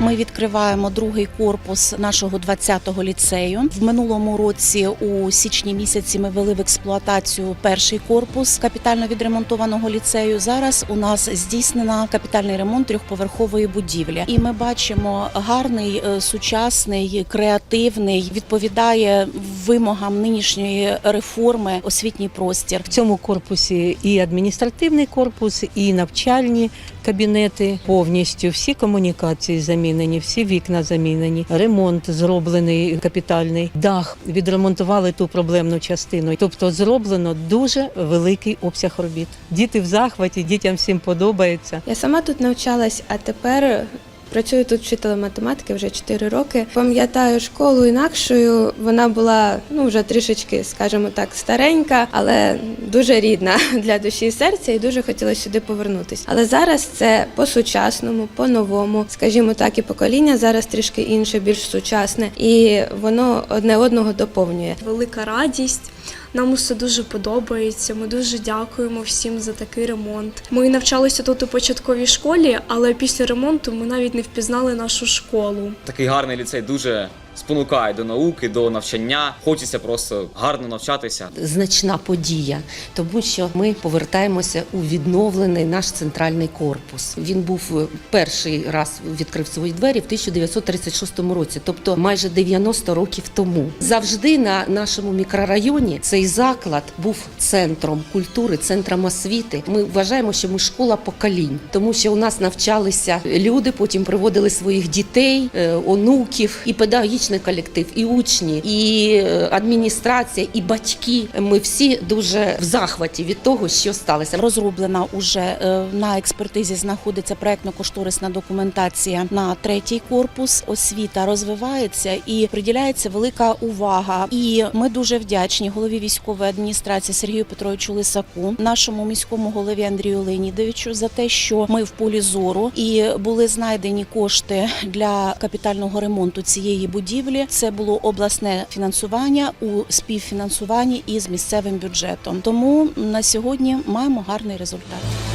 Ми відкриваємо другий корпус нашого 20-го ліцею. В минулому році, у січні місяці, ми вели в експлуатацію перший корпус капітально відремонтованого ліцею. Зараз у нас здійснена капітальний ремонт трьохповерхової будівлі, і ми бачимо гарний, е, сучасний, креативний, відповідає вимогам нинішньої реформи освітній простір. В цьому корпусі і адміністративний корпус, і навчальні кабінети повністю всі комунікації замінені, всі вікна замінені, ремонт зроблений капітальний, дах відремонтували ту проблемну частину. Тобто зроблено дуже великий обсяг робіт. Діти в захваті, дітям всім подобається. Я сама тут навчалась, а тепер працюю тут вчителем математики вже 4 роки. Пам'ятаю школу інакшою. Вона була ну вже трішечки, скажімо так, старенька, але дуже рідна для душі і серця, і дуже хотіла сюди повернутися. Але зараз це по-сучасному, по-новому, скажімо так, і покоління зараз трішки інше, більш сучасне, і воно одне одного доповнює. велика радість. Нам усе дуже подобається. Ми дуже дякуємо всім за такий ремонт. Ми навчалися тут у початковій школі, але після ремонту ми навіть не впізнали нашу школу. Такий гарний ліцей дуже спонукає до науки, до навчання. Хочеться просто гарно навчатися. значна подія, тому що ми повертаємося у відновлений наш центральний корпус. Він був е, перший раз відкрив свої двері в 1936 році, тобто майже 90 років тому. Завжди на нашому мікрорайоні цей заклад був центром культури, центром освіти. Ми вважаємо, що ми школа поколінь, тому що у нас навчалися люди, потім приводили своїх дітей, е, онуків і педагогічний колектив, і учні, і е, адміністрація, і батьки. Ми всі дуже в захваті від того, що сталося. Розроблена уже е, на експертизі знаходиться проектно-кошторисна документація на третій корпус. Освіта розвивається і приділяється велика увага. І ми дуже вдячні голові військової адміністрації Сергію Петровичу Лисаку, нашому міському голові Андрію Леонідовичу за те, що ми в полі зору і були знайдені кошти для капітального ремонту цієї будівлі. Це було обласне фінансування у співфінансуванні із місцевим бюджетом. Тому на сьогодні маємо гарний результат.